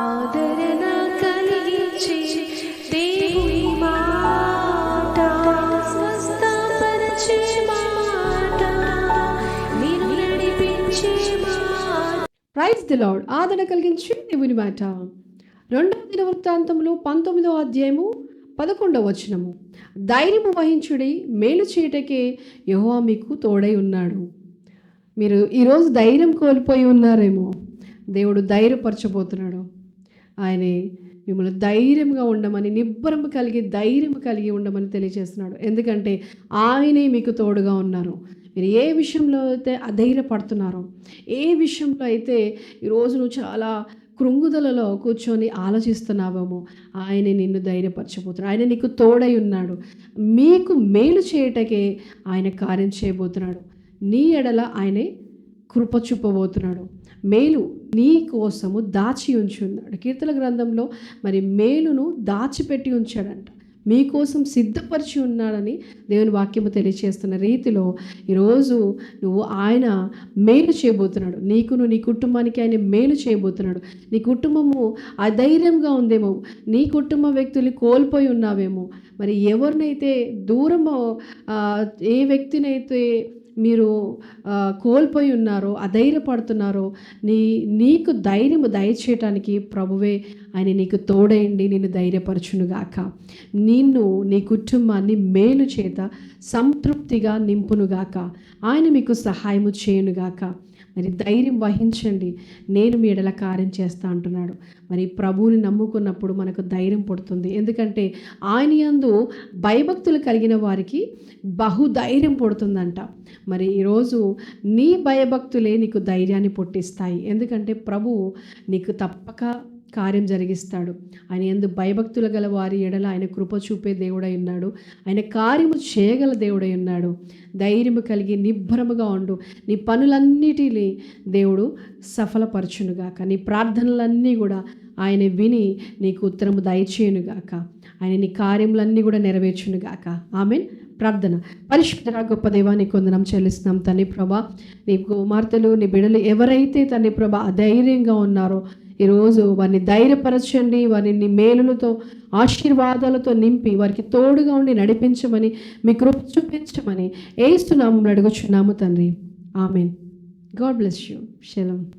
ఆదరణ దేవుని మాట స్వస్థపరిచే మాట. నడిపించే మాట. Praise the Lord. ఆదరణ కలిగించి దేవుని మాట. రెండవ దిన వృత్తాంతంలో పంతొమ్మిదవ అధ్యాయము పదకొండవ వచనము. ధైర్యము వహించుడి మేలు చేయటకే యహోవా మీకు తోడై ఉన్నాడు. మీరు ఈరోజు ధైర్యం కోల్పోయి ఉన్నారేమో. దేవుడు ధైర్యపరచబోతున్నాడు. ఆయనే మిమ్మల్ని ధైర్యంగా ఉండమని నిబ్బరం కలిగి ధైర్యం కలిగి ఉండమని తెలియజేస్తున్నాడు. ఎందుకంటే ఆయనే మీకు తోడుగా ఉన్నారు. మీరు ఏ విషయంలో అయితే అధైర్యపడుతున్నారో ఏ విషయంలో అయితే ఈరోజు నువ్వు చాలా కృంగుదలలో కూర్చొని ఆలోచిస్తున్నావేమో ఆయన నిన్ను ధైర్యపరచబోతున్నాడు. ఆయన నీకు తోడై ఉన్నాడు. మీకు మేలు చేయటకే ఆయన కార్యం చేయబోతున్నాడు. నీ ఎడల ఆయనే కృప చూపబోతున్నాడు. మేలు నీ కోసము దాచి ఉంచి ఉన్నాడు కీర్తన గ్రంథంలో మరి మేలును దాచిపెట్టి ఉంచాడంట. మీకోసం సిద్ధపరిచి ఉన్నాడని దేవుని వాక్యము తెలియచేస్తున్న రీతిలో ఈరోజు నువ్వు ఆయన మేలు చేయబోతున్నాడు. నీకును నీ కుటుంబానికి ఆయన మేలు చేయబోతున్నాడు. నీ కుటుంబము అధైర్యంగా ఉందేమో. నీ కుటుంబ వ్యక్తులు కోల్పోయి ఉన్నావేమో. మరి ఎవరినైతే దూరము ఏ వ్యక్తినైతే మీరు కోల్పోయి ఉన్నారో అధైర్యపడుతున్నారో నీ నీకు ధైర్యము దయచేయటానికి ప్రభువే ఆయన నీకు తోడయండి నిన్ను ధైర్యపరచునుగాక. నిన్ను నీ కుటుంబాన్ని మేలు చేత సంతృప్తిగా నింపునుగాక. ఆయన మీకు సహాయము చేయునుగాక. మరి ధైర్యం వహించండి. నేను మీ ఎడల కార్యం చేస్తా అంటున్నాడు. మరి ప్రభువుని నమ్ముకున్నప్పుడు మనకు ధైర్యం పుడుతుంది. ఎందుకంటే ఆయన యందు భయభక్తులు కలిగిన వారికి బహుధైర్యం పుడుతుందంట. మరి ఈరోజు నీ భయభక్తులే నీకు ధైర్యాన్ని పుట్టిస్తాయి. ఎందుకంటే ప్రభువు నీకు తప్పక కార్యం జరిగిస్తాడు. ఆయన ఎందు భయభక్తులు గల వారి ఎడల ఆయన కృప చూపే దేవుడై ఉన్నాడు. ఆయన కార్యము చేయగల దేవుడై ఉన్నాడు. ధైర్యము కలిగి నిబ్బరముగా ఉండు. నీ పనులన్నిటిని దేవుడు సఫలపరచునుగాక. నీ ప్రార్థనలన్నీ కూడా ఆయన విని నీకు ఉత్తరము దయచేయునుగాక. ఆయన నీ కార్యములన్నీ కూడా నెరవేర్చునుగాక. ఆమెన్. ప్రార్థన. పరిశుద్ధ గొప్ప దేవాన్ని వందనం చెల్లిస్తున్నాం తండ్రి ప్రభా. నీ కుమార్తెలు నీ బిడలు ఎవరైతే తండ్రి ప్రభా అధైర్యంగా ఉన్నారో ఈరోజు వారిని ధైర్యపరచండి వారిని మేలులతో ఆశీర్వాదాలతో నింపి వారికి తోడుగా ఉండి నడిపించమని మీ కృప చూపించమని ఏస్తున్నాము అడుగుచున్నాము తండ్రి. ఆమెన్. God bless you. శలం.